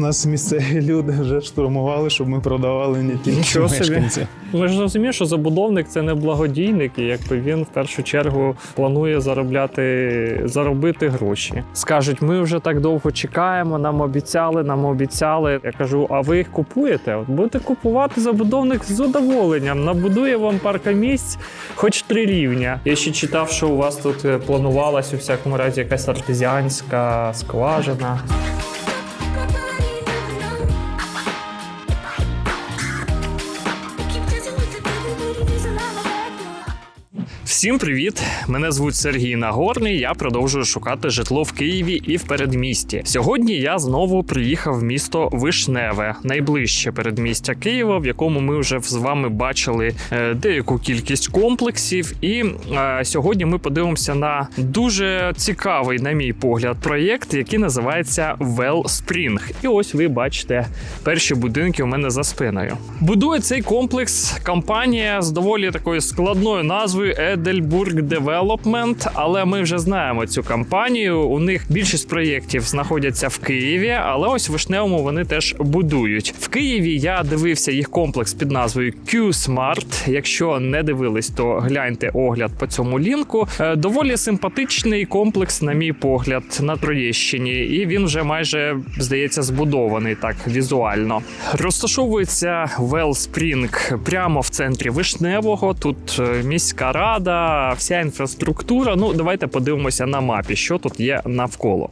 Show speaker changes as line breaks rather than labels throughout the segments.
Нас місцеві люди вже штурмували, щоб ми продавали не тільки
Нічого собі. Ми ж розуміємо, що забудовник це не благодійник, і якби він в першу чергу планує заробляти заробити гроші. Скажуть, ми вже так довго чекаємо, нам обіцяли, нам обіцяли. Я кажу, а ви їх купуєте? От будете купувати забудовник з задоволенням. Набудує вам паркомісць, хоч три рівня. Я ще читав, що у вас тут е, планувалась у всякому разі якась артезіанська скважина. Всім привіт! Мене звуть Сергій Нагорний. Я продовжую шукати житло в Києві і в передмісті. Сьогодні я знову приїхав в місто Вишневе, найближче передмістя Києва, в якому ми вже з вами бачили е, деяку кількість комплексів. І е, сьогодні ми подивимося на дуже цікавий, на мій погляд, проєкт, який називається Wellspring. І ось ви бачите перші будинки у мене за спиною. Будує цей комплекс компанія з доволі такою складною назвою Edelburg Development, але ми вже знаємо цю компанію. У них більшість проєктів знаходяться в Києві, але ось в Вишневому вони теж будують. В Києві я дивився їх комплекс під назвою Q-Smart. Якщо не дивились, то гляньте огляд по цьому лінку. Е, Доволі симпатичний комплекс, на мій погляд, на Троєщині, і він вже майже здається збудований так візуально. Розташовується Wellspring прямо в центрі Вишневого. Тут е, міська рада, вся інфраструктура. Ну, давайте подивимося на мапі, що тут є навколо.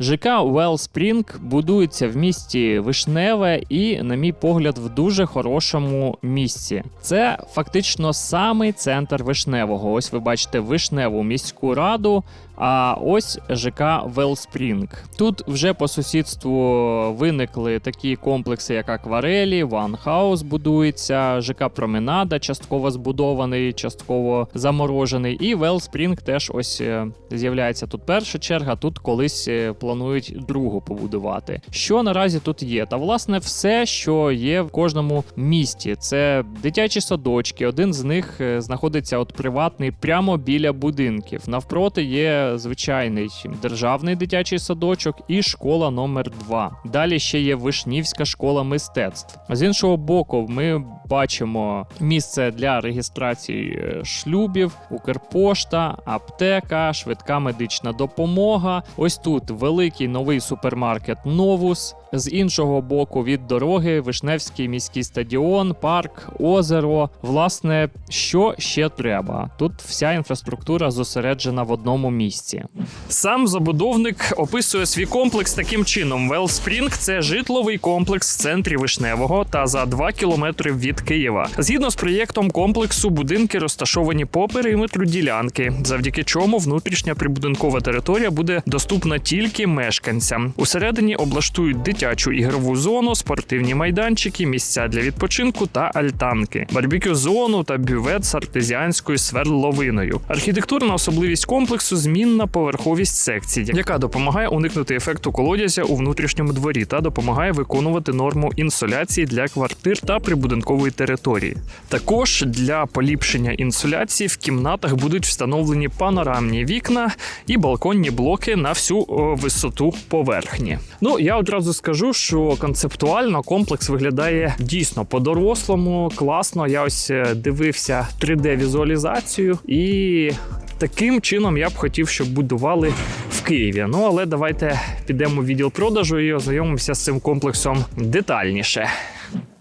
ЖК Wellspring будується в місті Вишневе і, на мій погляд, в дуже хорошому місці. Це фактично самий центр Вишневого. Ось ви бачите Вишневу міську раду. А ось ЖК Wellspring. Тут вже по сусідству виникли такі комплекси, як Акварелі, One House будується, ЖК Променада частково збудований, частково заморожений. І Wellspring теж ось е, з'являється тут перша черга. Тут колись планують другу побудувати. Що наразі тут є? Та власне все, що є в кожному місті. Це дитячі садочки. Один з них е, знаходиться от приватний прямо біля будинків. Навпроти є звичайний державний дитячий садочок і школа номер 2 Далі ще є Вишнівська школа мистецтв. З іншого боку, ми бачимо місце для реєстрації е, шлюбів, Укрпошта, аптека, швидка медична допомога. Ось тут великий новий супермаркет Новус. З іншого боку від дороги Вишневський міський стадіон, парк, озеро. Власне, що ще треба? Тут вся інфраструктура зосереджена в одному місці. Сам забудовник описує свій комплекс таким чином: Wellspring – це житловий комплекс в центрі Вишневого та за 2 кілометри від Києва. Згідно з проєктом комплексу, будинки розташовані по периметру ділянки, завдяки чому внутрішня прибудинкова територія буде доступна тільки мешканцям. Усередині облаштують дитячу ігрову зону, спортивні майданчики, місця для відпочинку та альтанки, барбекю зону та бювет з артезіанською свердловиною. Архітектурна особливість комплексу змінна поверховість секцій, яка допомагає уникнути ефекту колодязя у внутрішньому дворі та допомагає виконувати норму інсоляції для квартир та прибудинкової території. Також для поліпшення інсоляції в кімнатах будуть встановлені панорамні вікна і балконні блоки на всю висоту поверхні. Ну я одразу скажу, що концептуально комплекс виглядає дійсно по-дорослому, класно. Я ось е, дивився 3D-візуалізацію і. Таким чином я б хотів, щоб будували в Києві. Ну але давайте підемо в відділ продажу і ознайомимося з цим комплексом детальніше.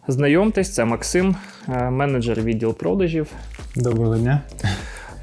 Знайомтесь, це Максим, е, менеджер відділ продажів.
Доброго дня.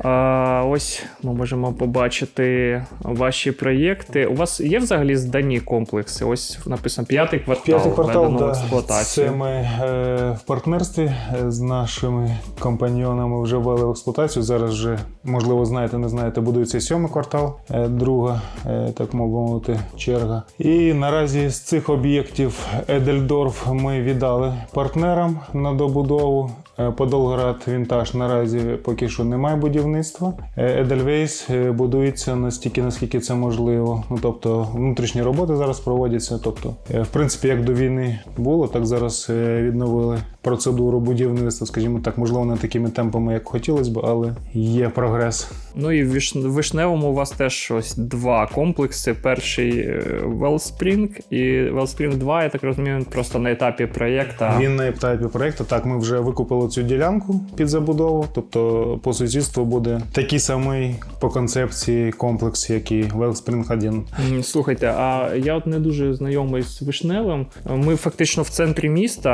А, ось ми можемо побачити ваші проєкти. У вас є взагалі здані комплекси? Ось написано п'ятий квартал,
П'ятий квартал, да, це ми е, в партнерстві е, з нашими компаньйонами вже ввели в експлуатацію. Зараз вже, можливо, знаєте, не знаєте, будується сьомий квартал, е, друга, е, так мовити, черга. І наразі з цих об'єктів Едельдорф ми віддали партнерам на добудову. Е, Подолград Вінтаж наразі поки що немає будівництва. Е, Edelweiss е, будується настільки, наскільки це можливо. Ну тобто внутрішні роботи зараз проводяться. Тобто, в принципі, як до війни було, так зараз відновили процедуру будівництва, скажімо так, можливо, не такими темпами, як хотілося б, але є прогрес.
Ну і в вишневому у вас теж ось два комплекси. Перший Wellspring і Wellspring 2, я так розумію, просто на етапі проєкту.
Він на етапі проекту. Так, ми вже викупили цю ділянку під забудову. Тобто, по сусідству буде такий самий по концепції комплекс, як і Wellspring 1.
Слухайте, а я от не дуже знайомий з Вишневим. Ми фактично в центрі міста.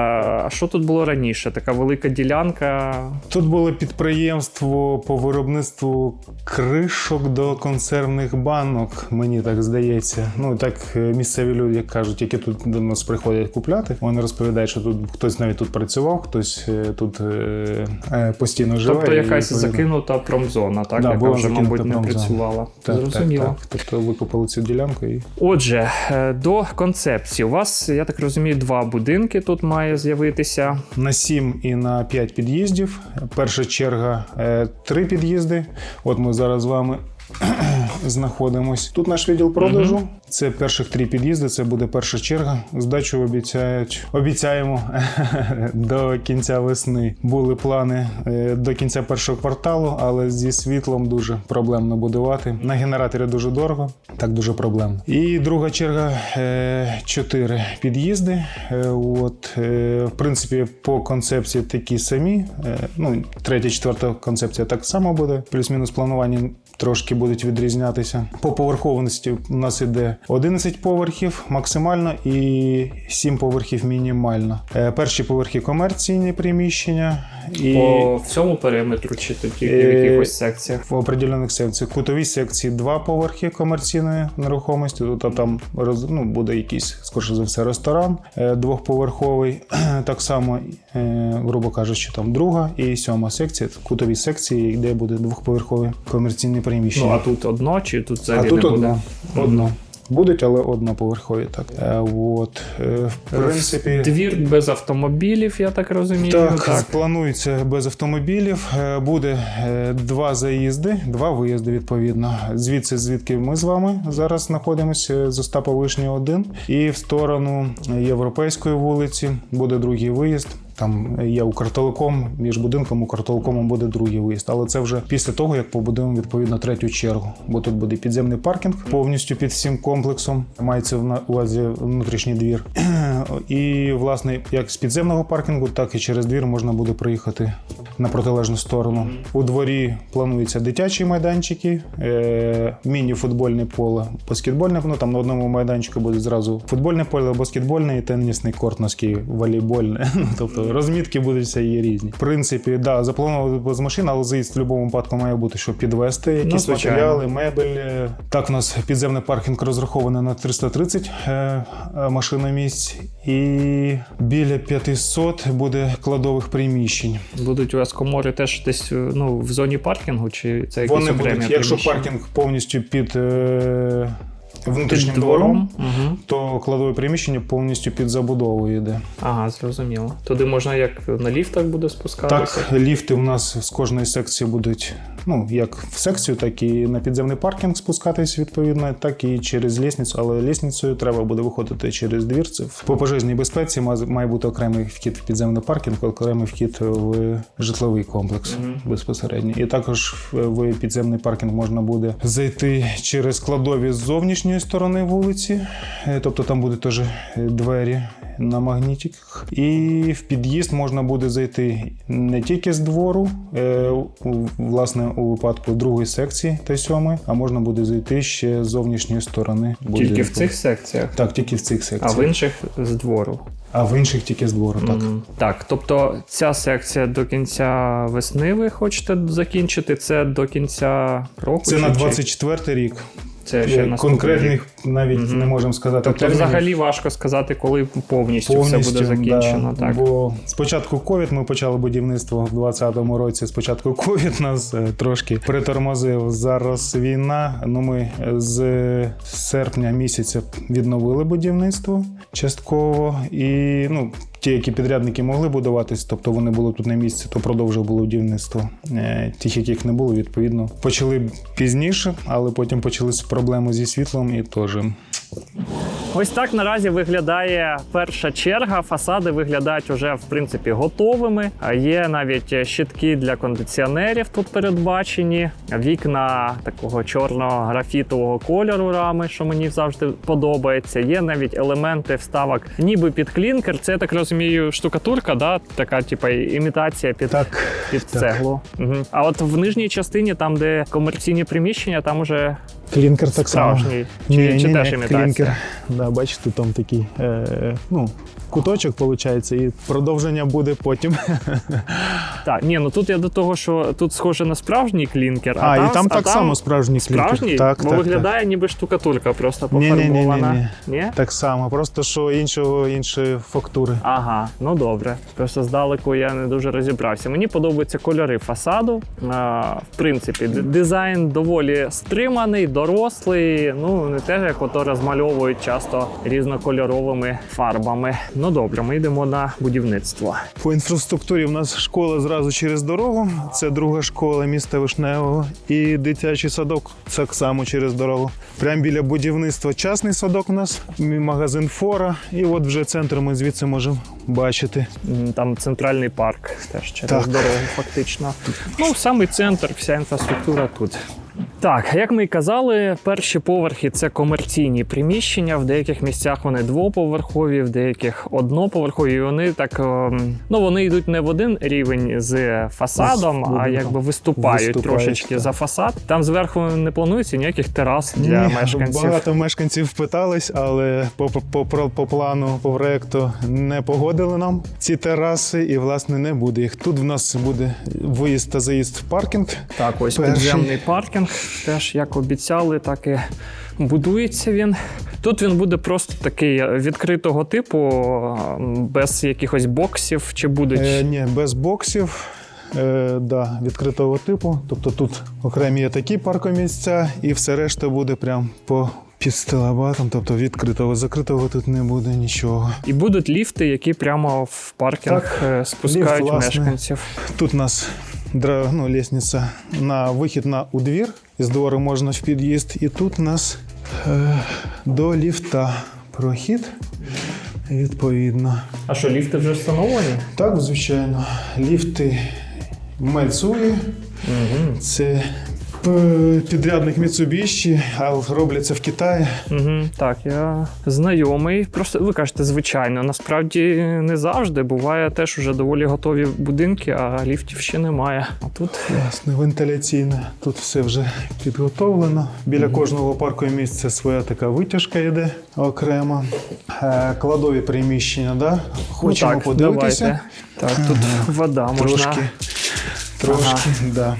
А що тут було раніше? Така велика ділянка.
Тут було підприємство по виробництву кришок до консервних банок, мені так здається. Ну так е, місцеві люди кажуть, які тут до нас приходять купляти. Вони розповідають, що тут хтось навіть тут працював, хтось е, тут постійно живе.
Тобто якась
відповідно,
закинута промзона, так,
Да,
яка вже, мабуть, не працювала.
Так,
Зрозуміло.
Так, так. Тобто викупили цю ділянку і
Отже, е, до концепції. У вас, я так розумію, два будинки тут має з'явитися.
на 7 і на 5 під'їздів. Перша черга е, три під'їзди. От ми зараз з вами. Знаходимось. Тут наш відділ продажу. Це перших три під'їзди. Це буде перша черга. Здачу обіцяють. Обіцяємо до кінця весни. Були плани е, до кінця першого кварталу, але зі світлом дуже проблемно будувати. На генераторі дуже дорого, так дуже проблемно. І друга черга е, чотири під'їзди. Е, От, в принципі, по концепції такі самі. Ну, третя, четверта концепція так само буде. Плюс-мінус планування трошки будуть відрізнятися. По поверховості у нас іде 11 поверхів максимально і 7 поверхів мінімально. Е, Перші поверхи комерційні приміщення і
По всьому периметру, чи тільки в
Е,
якихось секціях.
в определених секціях. В кутовій секції два поверхи комерційної нерухомості. Тобто там роз, ну, буде якийсь, скоріше за все, ресторан е, двохповерховий. Так само, грубо кажучи, там друга і сьома секція. В кутовій секції, де буде двохповерхові комерційні
Ну,
приміщення.
а тут одно, чи тут
а тут
не буде?
одно. одно. Будуть, але одноповерхові. Так. Е, от. Е, в принципі.
Двір без автомобілів, я так розумію.
Так, планується без автомобілів. Е, Буде е, два заїзди, два виїзди відповідно. Звідси, звідки ми з вами зараз знаходимося, з Остапа Вишні 1. І в сторону Європейської вулиці буде другий виїзд. Там є Укртелеком, між будинком Укртелекомом буде другий виїзд. Але це вже після того, як побудуємо відповідно третю чергу. Бо тут буде підземний паркінг повністю під всім комплексом. Мається на- увазі внутрішній двір. І власне, як з підземного паркінгу, так і через двір можна буде приїхати на протилежну сторону. У дворі плануються дитячі майданчики, е- міні-футбольне поле, баскетбольне. Ну там на одному майданчику буде зразу футбольне поле, баскетбольне і тенісний корт носки, волейбольне. Ну, Тобто розмітки будуть всі є різні. В принципі, да, заплановано без машин, але заїзд в будь-якому випадку має бути, щоб підвести якісь
звичайно.
матеріали, мебель. Так, у нас підземний паркінг розрахований на 330 е, е, машиномісць, і біля 500 буде кладових приміщень.
Будуть у вас комори теж десь ну, в зоні паркінгу, чи це якісь
Вони
окремі
будуть, якщо
приміщення?
паркінг повністю під е, внутрішнім
Під
двором,
Угу.
то кладове приміщення повністю під забудовою йде.
Ага, зрозуміло. Туди можна як на ліфтах буде спускатися.
Так, ліфти у нас з кожної секції будуть ну як в секцію, так і на підземний паркінг спускатись відповідно, так і через лісницю. Але лісницею треба буде виходити через двір. Це по пожежній безпеці має- бути окремий вхід в підземний паркінг, окремий вхід в житловий комплекс безпосередньо. І також в підземний паркінг можна буде зайти через складові з зовнішньої сторони вулиці, Е, тобто там будуть теж е, двері на магнітиках. І в під'їзд можна буде зайти не тільки з двору, е, власне, у випадку другої секції та сьомої, а можна буде зайти ще з зовнішньої сторони.
Тільки в цих секціях,
Так, тільки в цих секціях.
а в інших з двору.
А в інших тільки з двору, так.
Мгм. Так, тобто ця секція до кінця весни ви хочете закінчити, це до кінця року?
Це
чи-
на
чи
24 рік.
Це ще
Е,
наступний рік?
Конкретних навіть
Мгм.
не можемо сказати.
Тобто,
термінів.
взагалі важко сказати, коли повністю, все буде закінчено.
да.
Так.
Бо спочатку ковід ми почали будівництво в 2020 році. Спочатку ковід нас е, трошки притормозив. Зараз війна. Ну ми з серпня місяця відновили будівництво частково і ну. Ті, які підрядники могли будуватись, тобто вони були тут на місці, то продовжували будівництво. Е, Тих, яких не було, відповідно, почали пізніше, але потім почалися проблеми зі світлом і теж.
Ось так наразі виглядає перша черга. Фасади виглядають вже в принципі готовими. Є навіть щитки для кондиціонерів тут передбачені. Вікна такого чорного графітового кольору рами, що мені завжди подобається. Є навіть елементи вставок, ніби під клінкер. Це я так розумію, штукатурка, да? така, типа імітація під,
Так,
під
так.
цеглу. Угу. А от в нижній частині, там, де комерційні приміщення, там уже
клінкер так само.
справжній. Чи, чи теж імітація?
клінкер. Да, бачите, там такий е, ну, куточок виходить, і продовження буде потім.
Так, ні, ну тут я до того, що тут схоже на справжній клінкер, а,
А,
там,
і там
а
так само справжній клінкер.
справжній,
Так,
бо
так,
виглядає ніби штукатурка, просто
Ні-ні-ні-ні-ні.
пофарбована. Ні?
так. так само, просто що іншого, іншої фактури.
Ага, ну добре. Просто здалеку я не дуже розібрався. Мені подобаються кольори фасаду. А, в принципі, д- дизайн доволі стриманий, дорослий. Ну не те, як ото розмальовують часто різнокольоровими фарбами. Ну добре, ми йдемо на будівництво.
По інфраструктурі в нас школа зразу через дорогу. Це друга школа міста Вишневого. І дитячий садок так само через дорогу. Прямо біля будівництва частний садок у нас, магазин Фора. І от вже центр ми звідси можемо бачити.
Там центральний парк теж через
Так.
дорогу, фактично. Ну, самий центр, вся інфраструктура тут. Так, як ми і казали, перші поверхи це комерційні приміщення. В деяких місцях вони двоповерхові, в деяких одноповерхові. І вони так ем, ну вони йдуть не в один рівень з фасадом,
З
а якби виступають,
Виступають,
трошечки
так.
за фасад. Там зверху не планується ніяких терас для
Ні,
мешканців.
Багато мешканців питались, але по, по, по, по плану, по проекту не погодили нам ці тераси, і власне не буде їх. Тут в нас буде виїзд та заїзд в паркінг.
Так, ось
Перший.
підземний паркінг. Теж як обіцяли, так і будується він. Тут він буде просто такий відкритого типу, без якихось боксів, чи будуть.
Е, ні, без боксів. Е, да, відкритого типу. Тобто тут окремі є такі паркомісця, і все решта буде прям по під стелабатом, тобто відкритого, закритого тут не буде нічого.
І будуть ліфти, які прямо в паркінг
Так,
е, спускають
ліфт,
мешканців.
Тут у нас ну, лестница на вихід на у двір. Із двору можна в під'їзд. І тут у нас е, до ліфта прохід. Відповідно.
А що, ліфти вже встановлені?
Так, звичайно, ліфти мальцує.
Угу.
Це підрядник Mitsubishi, а робляться в Китаї.
Угу. Так, я знайомий. Просто ви кажете, звичайно. Насправді не завжди. Буває теж уже доволі готові будинки, а ліфтів ще немає. А тут
Власне, вентиляційне. Тут все вже підготовлено. Біля кожного парку місця своя така витяжка йде окремо. Е, Кладові приміщення, да? Хочемо
ну, так,
подивитися.
давайте. Так, тут вода можна.
Трошки. Трошки, да.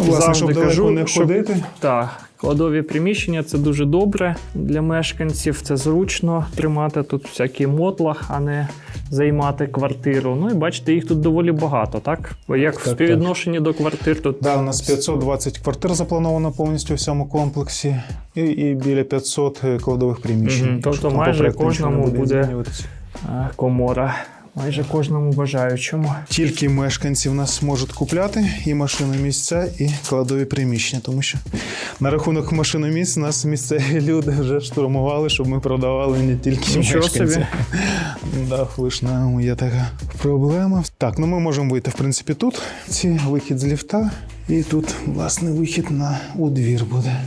Ну, власне,
Завжди
щоб далеко
кажу,
не
щоб-
ходити.
Так, кладові приміщення це дуже добре для мешканців. Це зручно тримати тут всякий мотлах, а не займати квартиру. Ну і бачите, їх тут доволі багато, так? Як в
Так,
співвідношенні до квартир тут
Да, у нас 520 квартир заплановано повністю в цьому комплексі, і, і біля 500 кладових приміщень.
Мгм, тобто майже кожному буде- е, комора. Майже кожному бажаючому.
Тільки мешканці в нас можуть купляти і машиномісця, і кладові приміщення, тому що на рахунок машиномісць нас місцеві люди вже штурмували, щоб ми продавали не тільки
Нічого
мешканці.
собі.
Да, Вишневому є така проблема. Так, ну ми можемо вийти, в принципі, тут. Ці вихід з ліфта, і тут, власне, вихід на у двір буде.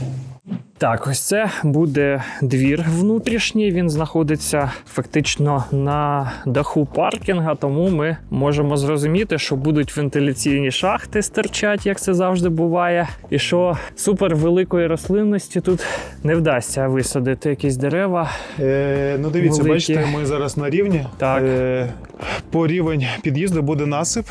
Так, ось це буде двір внутрішній. Він знаходиться фактично на даху паркінга, тому ми можемо зрозуміти, що будуть вентиляційні шахти стирчать, як це завжди буває. І що супер великої рослинності тут не вдасться висадити якісь дерева.
Е, ну, дивіться,
Великі.
бачите, ми зараз на рівні.
Так.
Е, по рівень під'їзду буде насип,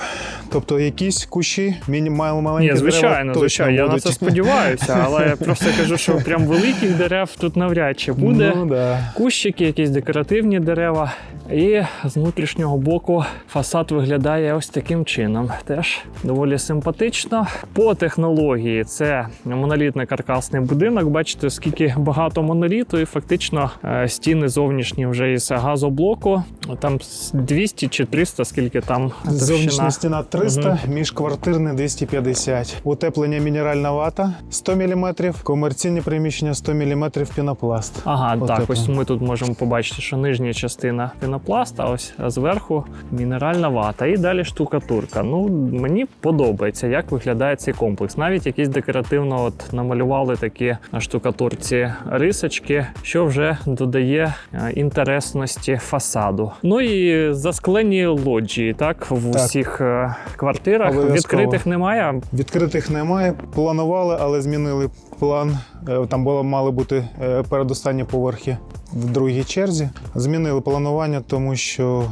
тобто якісь кущі, мінімал маленькі
Ні, звичайно,
дерева точно
звичайно, я на це сподіваюся, але я просто кажу, що прям великих дерев тут навряд чи буде.
Ну, да.
Кущики, якісь декоративні дерева. І з внутрішнього боку фасад виглядає ось таким чином. Теж доволі симпатично. По технології це монолітний каркасний будинок. Бачите, скільки багато моноліту, і фактично е, стіни зовнішні вже із газоблоку. Там 200 чи 300, скільки там
Зовнішня стіна 300, міжквартирне 250. Утеплення мінеральна вата 100 мм, комерційні приміщення 100 мм пінопласт.
Ага, так,
Отак
ось ми тут можемо побачити, що нижня частина пінопласт, а ось зверху мінеральна вата. І далі штукатурка. Ну, мені подобається, як виглядає цей комплекс. Навіть якісь декоративно от намалювали такі на штукатурці рисочки, що вже додає е, інтересності фасаду. Ну і засклені лоджії, так, в
Так.
усіх е, квартирах. Відкритих немає.
Відкритих немає. Планували, але змінили план. Е, Там було мали бути е, передостанні поверхи в другій черзі. Змінили планування, тому що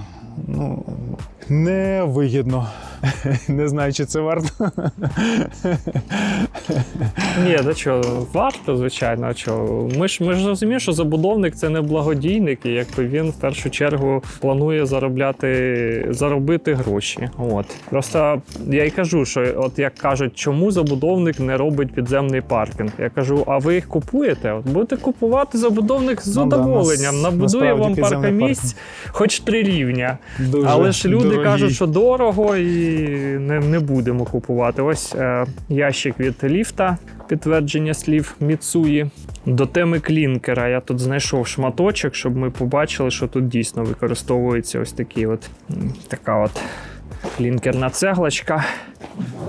ну, невигідно. Не знаю, чи це варто.
Ні, да що, варто, звичайно. а Що? Ми ж ми ж розуміємо, що забудовник це не благодійник, і якби він в першу чергу планує заробляти заробити гроші. От просто я й кажу, що от як кажуть, чому забудовник не робить підземний паркінг? Я кажу, а ви їх купуєте? От будете купувати забудовник з
Ну да,
задоволенням, набудує вам паркомісць, хоч три рівня.
Дуже
Але ж люди
дорогі.
кажуть, що дорого і не, не будемо купувати. Ось е, ящик від ліфта, підтвердження слів Міцуї. До теми клінкера я тут знайшов шматочок, щоб ми побачили, що тут дійсно використовується ось такі от, така от клінкерна цеглочка.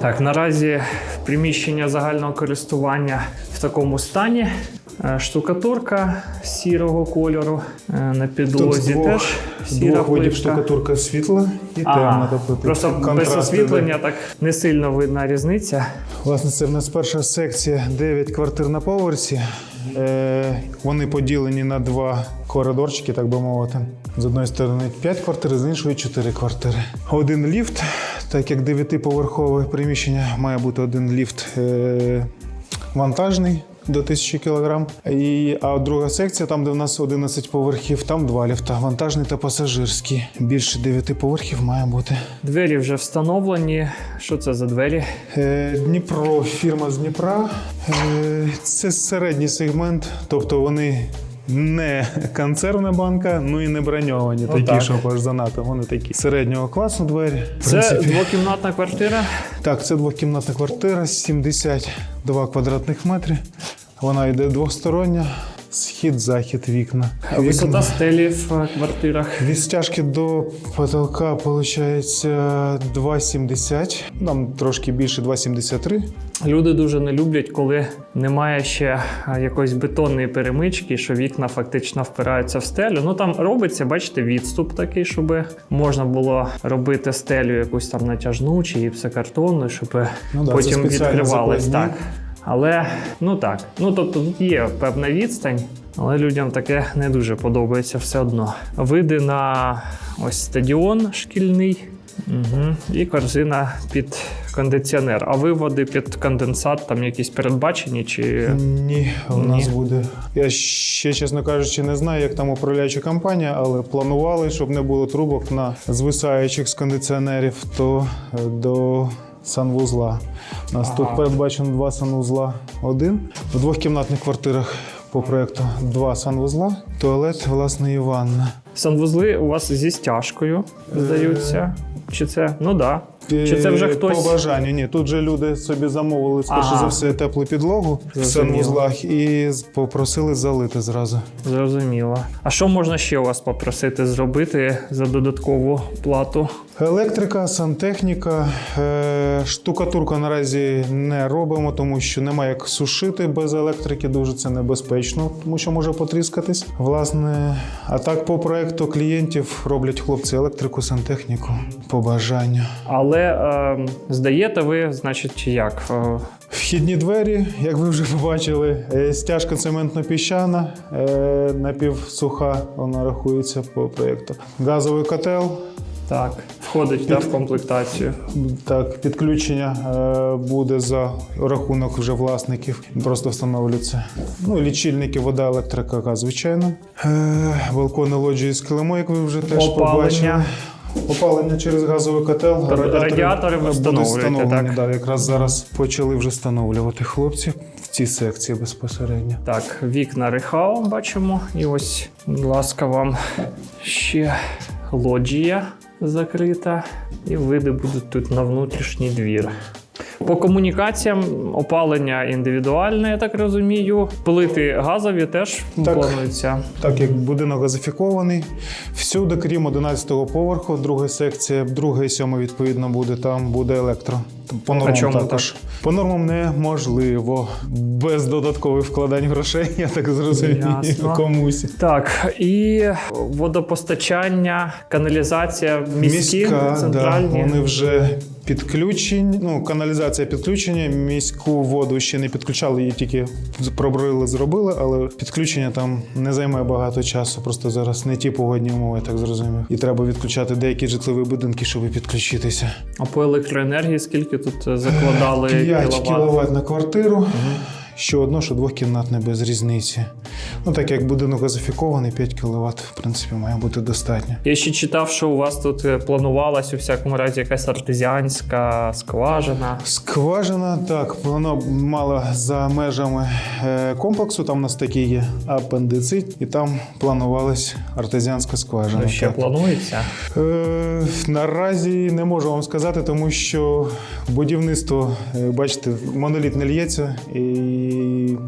Так, наразі приміщення загального користування в такому стані. Е, Штукатурка сірого кольору. Е, На підлозі
двох,
теж сіра
двох видів штукатурка світла і темна. Тобто
просто без освітлення так не сильно видна різниця.
Власне, це в нас перша секція 9 квартир на поверсі. Е, вони поділені на два коридорчики, так би мовити. З одної сторони 5 квартир, з іншої 4 квартири. Один ліфт, так як 9-поверхове приміщення, має бути один ліфт е, вантажний. До 1000 кг. І, а друга секція, там, де в нас 11 поверхів, там два ліфта: вантажний та пасажирський. Більше 9 поверхів має бути.
Двері вже встановлені. Що це за двері?
Е, Дніпро, фірма з Дніпра. Е, Це середній сегмент, тобто вони не консервна банка, ну і не броньовані, такі,
Отак.
що аж занадто. Вони такі середнього класу двері.
Це двокімнатна квартира.
Так, це двокімнатна квартира, 72 квадратних метри. Вона йде двостороння. Схід, захід, вікна.
Висота стелі в квартирах.
Від стяжки до потолка виходить 2,70. Нам трошки більше 2,73.
Люди дуже не люблять, коли немає ще якоїсь бетонної перемички, що вікна фактично впираються в стелю. Ну там робиться, бачите, відступ такий, щоб можна було робити стелю якусь там натяжну чи гіпсокартонну, щоб
Ну да,
потім
спеціально
Так. Але ну так, ну тобто тут є певна відстань, але людям таке не дуже подобається все одно. Види на ось стадіон шкільний. Угу. І корзина під кондиціонер. А виводи під конденсат там якісь передбачені чи
Ні, у
Ні.
нас буде. Я ще, чесно кажучи, не знаю, як там управляюча компанія, але планували, щоб не було трубок на звисаючих з кондиціонерів, то е, до санвузла. У нас
Ага.
тут передбачено два санвузла. Один. В двохкімнатних квартирах по проекту два санвузла, туалет, власне, і ванна.
санвузли у вас зі стяжкою здаються? Чи це? Ну так. Да. Чи це вже
Е,
хтось?
По бажанню, ні. Тут же люди собі замовили, скоріше
Ага.
за все, теплу підлогу в санвузлах і попросили залити зразу.
Зрозуміло. А що можна ще у вас попросити зробити за додаткову плату?
Електрика, сантехніка, е, штукатурку наразі не робимо, тому що немає як сушити без електрики. Дуже це небезпечно, тому що може потріскатись. Власне, а так по проекту клієнтів роблять хлопці електрику, сантехніку по бажанню.
Але е, здаєте ви, значить, як? Е,
Вхідні двері, як ви вже побачили, е, стяжка цементно-піщана, напівсуха, вона рахується по проєкту. Газовий котел,
Так, входить да, в комплектацію.
Так, підключення е, буде за рахунок вже власників. Просто встановлюється. Ну, лічильники, вода, електрика, газ, звичайно. Е, балкони лоджії з килимо, як ви вже теж
Опалення.
побачили. Опалення через газовий котел.
радіатори ви встановлюєте,
встановлені,
так?
Да, якраз зараз почали вже встановлювати хлопці в цій секції безпосередньо.
Так, вікна рехау бачимо. І ось, будь ласка, вам ще лоджія закрита. І види будуть тут на внутрішній двір. По комунікаціям опалення індивідуальне, я так розумію. Плити газові теж
Так.
плануються.
Так як будинок газифікований, всюди, крім 11-го поверху, друга секція, друга і сьома, відповідно, буде, там буде електро. По нормам
чому
також. По нормам неможливо. Без додаткових вкладань грошей, я так зрозумію,
Ясно.
комусь.
Так, і водопостачання, каналізація міські,
Міська,
центральні.
Да, вони вже підключені. Ну, каналізація підключення. Міську воду ще не підключали, її тільки пробрили, зробили, але підключення там не займає багато часу. Просто зараз не ті погодні умови, я так зрозумів. І треба відключати деякі житлові будинки, щоб підключитися.
А по електроенергії скільки тут е, закладали
5
кіловат?
на квартиру. Що одно, що двохкімнатне без різниці. Ну, так як будинок газифікований, 5 кВт, в принципі, має бути достатньо.
Я ще читав, що у вас тут е, планувалась у всякому разі якась артезіанська скважина.
Скважина, так, вона мала за межами е, комплексу, там у нас такий є апендицит, і там планувалась артезіанська скважина.
Ну, ще
так.
планується.
Е, наразі не можу вам сказати, тому що будівництво, е, бачите, моноліт не лється, і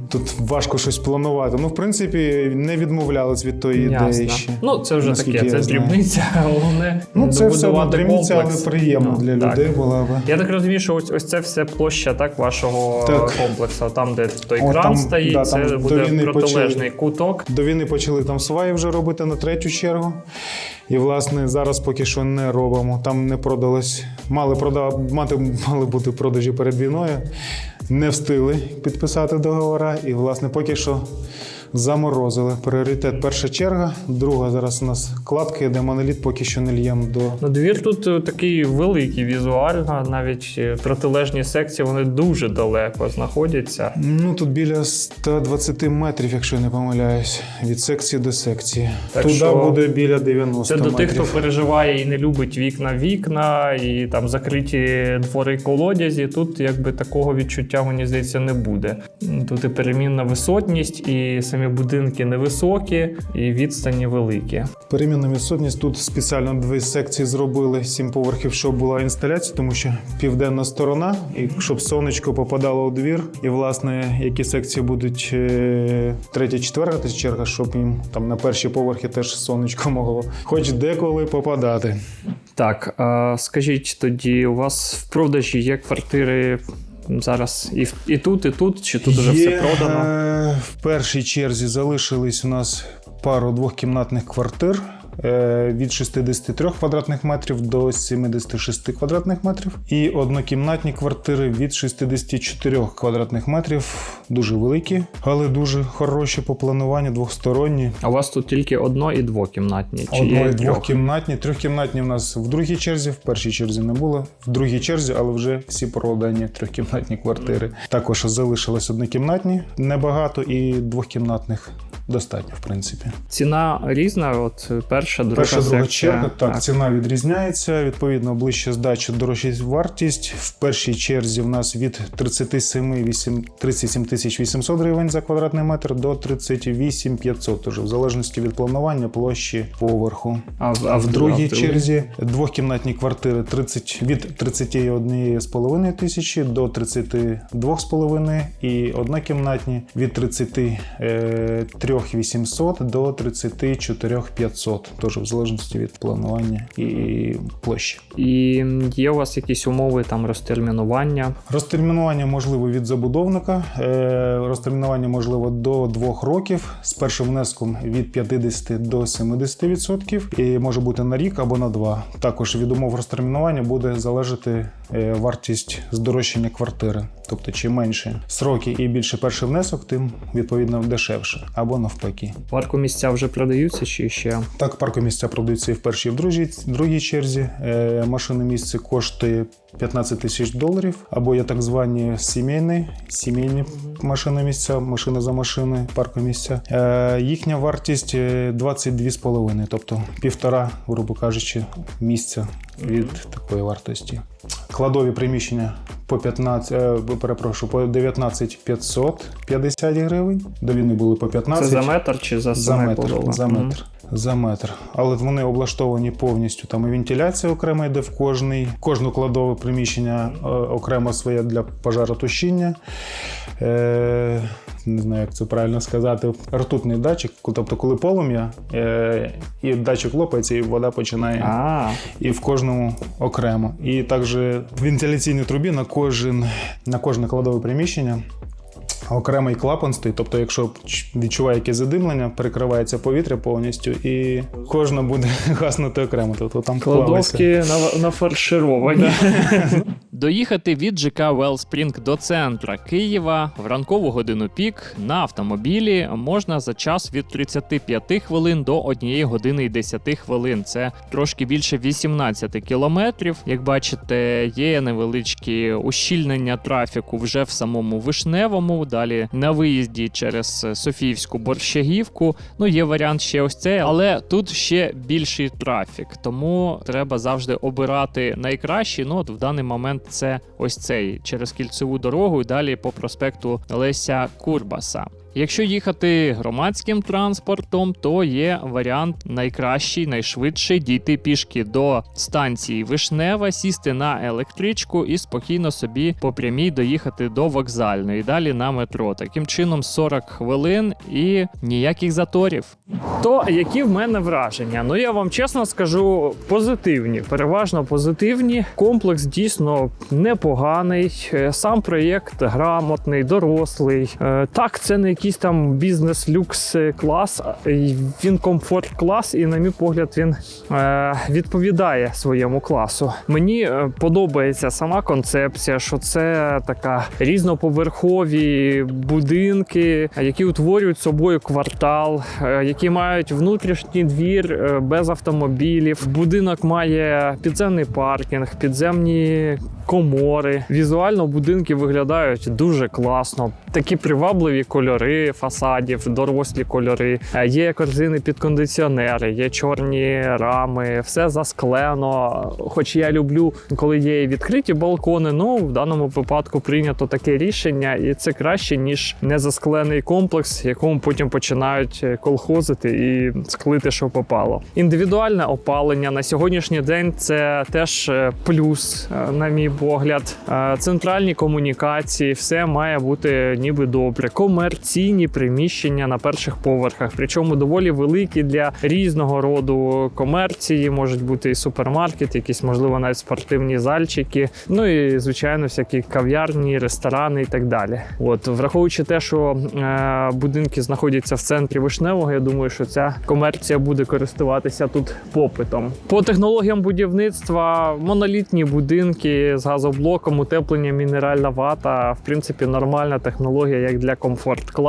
тут важко щось планувати. Ну, в принципі, не відмовлялись від тої ідеї ще.
Ну, це вже
наскільки
таке, це
знаю.
дрібниця, головне.
Ну, це все одно
добудувати
дрібниця, але
комплекс.
приємно
Ну,
для
так.
людей була би.
Я так розумію, що ось, ось це все площа так, вашого
Так.
комплексу. Там, де той
О,
кран
там,
стоїть,
да,
це
там до
буде
війни
протилежний куток.
До війни почали там сваї вже робити на третю чергу. І, власне, зараз поки що не робимо. Там не продалось. Мали продав... мати мали бути продажі перед війною. Не встигли підписати договора. І, власне, поки що заморозили. Пріоритет перша черга, друга зараз у нас кладка, де моноліт поки що не л'ємо до.
Ну, двір тут е, такий великий візуально, навіть е, протилежні секції вони дуже далеко знаходяться.
Ну тут біля 120 метрів, якщо я не помиляюсь, від секції до секції.
Так
Туди
що
буде біля 90
Це до тих, хто переживає і не любить вікна вікна, і там закриті двори колодязі. Тут якби такого відчуття, мені здається, не буде. Тут і перемінна висотність, і самі будинки невисокі, і відстані великі.
Перемінна відсутність тут спеціально дві секції зробили сім поверхів, щоб була інсталяція, тому що південна сторона, і щоб сонечко попадало у двір. І власне, які секції будуть е, третя, четверта черга, щоб їм там на перші поверхи теж сонечко могло, хоч деколи попадати.
Так, а скажіть тоді, у вас в продажі є квартири зараз і, і тут, і тут, чи тут вже все продано?
е, В першій черзі залишились у нас пару двохкімнатних квартир. Е, Від 63 квадратних метрів до 76 квадратних метрів, і однокімнатні квартири від 64 квадратних метрів, дуже великі, але дуже хороші по плануванню, двохсторонні.
А у вас тут тільки одно і двокімнатні? Чи
Одно і
трьох?
двохкімнатні, трьохкімнатні в нас в другій черзі, в першій черзі не було. В другій черзі, але вже всі продані трьохкімнатні квартири. Також залишилось однокімнатні, небагато, і двохкімнатних достатньо, в принципі.
Ціна різна, от перша, друга
Перша друга
секція.
черга, так, ціна відрізняється. Відповідно, ближче здача, дорожча вартість. В першій черзі в нас від 37 8, 37 тисяч 800 гривень за квадратний метр до 38 500, тож в залежності від планування площі поверху.
А, в-
А в другій
а в
черзі двохкімнатні квартири 30, від 31,5 тисячі до 32,5 і однокімнатні від 33 800 до 34 500, теж в залежності від планування і площі.
І є у вас якісь умови там розтермінування?
Розтермінування можливо від забудовника. Е, Розтермінування можливо до 2 років з першим внеском від 50 до 70% і може бути на рік або на 2. Також від умов розтермінування буде залежати е, вартість здорожчання квартири. Тобто, чим менше сроки і більше перший внесок, тим відповідно дешевше або навпаки.
Парку місця вже продаються чи ще?
Так, паркомісця продаються і в першій, і в другій, другій черзі. Е, машина місце коштує 15 тисяч доларів, або є так звані сімейні, сімейні машиномісця, машина за машиною, паркомісця. Е, їхня вартість е, 22,5, тобто півтора, грубо кажучи, місця від такої вартості. Кладові приміщення по 15, е, перепрошую, по 19 550 гривень. До війни були по 15.
Це за метр чи за
За метр, за метр. За метр. Але вони облаштовані повністю. Там і вентиляція окремо йде в кожний, кожну кладове приміщення е, окремо своє для пожаротушіння. Е, не знаю, як це правильно сказати. Ртутний датчик, тобто, коли полум'я, е, і датчик лопається, і вода починає.
А,
І в кожному окремо. І також в вентиляційній трубі на кожен на кожне кладове приміщення. Окремий клапан стоїть, тобто, якщо відчуває якесь задимлення, перекривається повітря повністю, і кожна буде гаснути окремо. Тобто там
кладовки на, нафаршировані. Доїхати від ЖК Велспрінг до центра Києва в ранкову годину пік на автомобілі можна за час від 35 хвилин до 1 години і 10 хвилин. Це трошки більше 18 кілометрів. Як бачите, є невеличкі ущільнення трафіку вже в самому вишневому. Далі на виїзді через Софіївську борщагівку. Ну, є варіант ще ось цей, але тут ще більший трафік, тому треба завжди обирати найкращий. Ну, от в даний момент це ось цей через кільцеву дорогу і далі по проспекту Леся Курбаса. Якщо їхати громадським транспортом, то є варіант найкращий, найшвидший дійти пішки до станції Вишнева, сісти на електричку і спокійно собі по прямій доїхати до вокзальної. Далі на метро. Таким чином 40 хвилин і ніяких заторів. То які в мене враження? Ну я вам чесно скажу, позитивні, переважно позитивні. Комплекс дійсно непоганий. Е, Сам проєкт грамотний, дорослий. Е, Так, це не якийсь там бізнес-люкс е, клас. Він комфорт клас, і, на мій погляд, він е, відповідає своєму класу. Мені е, подобається сама концепція, що це така різноповерхові будинки, які утворюють собою квартал, які мають внутрішній двір без автомобілів. Будинок має підземний паркінг, підземні комори. Візуально будинки виглядають дуже класно. Такі привабливі кольори фасадів, дорослі кольори. Е, Є корзини під кондиціонери, є чорні рами, все засклено. Хоч я люблю, коли є відкриті балкони. Ну в даному випадку прийнято таке рішення, і це краще ніж незасклений комплекс, якому потім починають е, колхозити і склити, що попало. Індивідуальне опалення на сьогоднішній день це теж е, плюс, на мій погляд. Центральні комунікації, все має бути ніби добре. Комерційні приміщення на перших поверхах, причому доволі великі для різного роду комерції. Можуть бути і супермаркет, якісь можливо навіть спортивні зальчики. Ну і звичайно, всякі кав'ярні, ресторани і так далі. От враховуючи те, що е, будинки знаходяться в центрі вишневого, я думаю, що ця комерція буде користуватися тут попитом. По технологіям будівництва монолітні будинки з газоблоком, утеплення мінеральна вата. В принципі, нормальна технологія як для комфорт класу.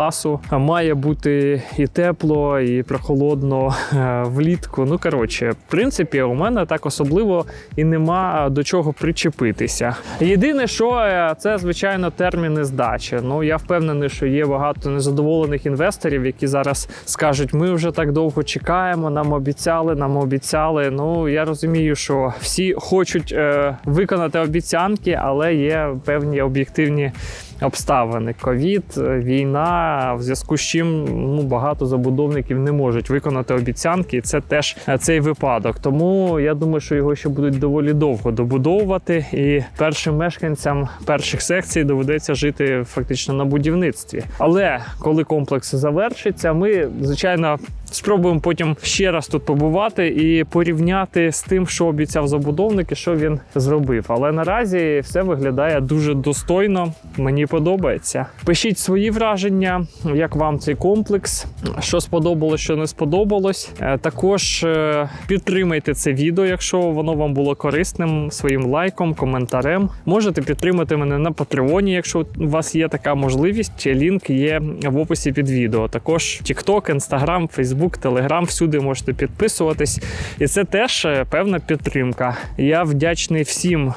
Має бути і тепло, і прохолодно е, влітку. Ну коротше, в принципі, у мене так особливо і нема до чого причепитися. Єдине, що е, це звичайно терміни здачі. Ну я впевнений, що є багато незадоволених інвесторів, які зараз скажуть: ми вже так довго чекаємо, нам обіцяли, нам обіцяли. Ну я розумію, що всі хочуть е, виконати обіцянки, але є певні об'єктивні. Обставини ковід, е, війна, в зв'язку з чим ну багато забудовників не можуть виконати обіцянки, і це теж е, цей випадок. Тому я думаю, що його ще будуть доволі довго добудовувати, і першим мешканцям перших секцій доведеться жити фактично на будівництві. Але коли комплекс завершиться, ми звичайно Спробуємо потім ще раз тут побувати і порівняти з тим, що обіцяв забудовник і що він зробив. Але наразі все виглядає дуже достойно. Мені подобається. Пишіть свої враження, як вам цей комплекс, що сподобалось, що не сподобалось. Е, Також е, підтримайте це відео, якщо воно вам було корисним, своїм лайком, коментарем. Можете підтримати мене на Патреоні, якщо у вас є така можливість. Лінк є в описі під відео. Також TikTok, Instagram, Facebook, Telegram, всюди можете підписуватись. І це теж е, певна підтримка. Я вдячний всім е,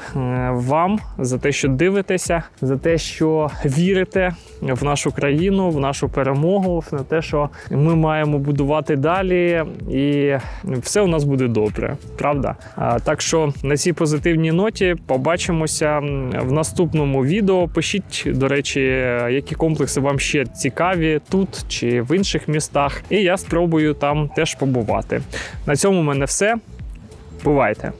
вам за те, що дивитеся, за те, що вірите в нашу країну, в нашу перемогу, на те, що ми маємо будувати далі, і все у нас буде добре. Правда? Так що на цій позитивній ноті побачимося в наступному відео. Пишіть, до речі, які комплекси вам ще цікаві тут чи в інших містах. І я спробую там теж побувати. На цьому в мене все. Бувайте!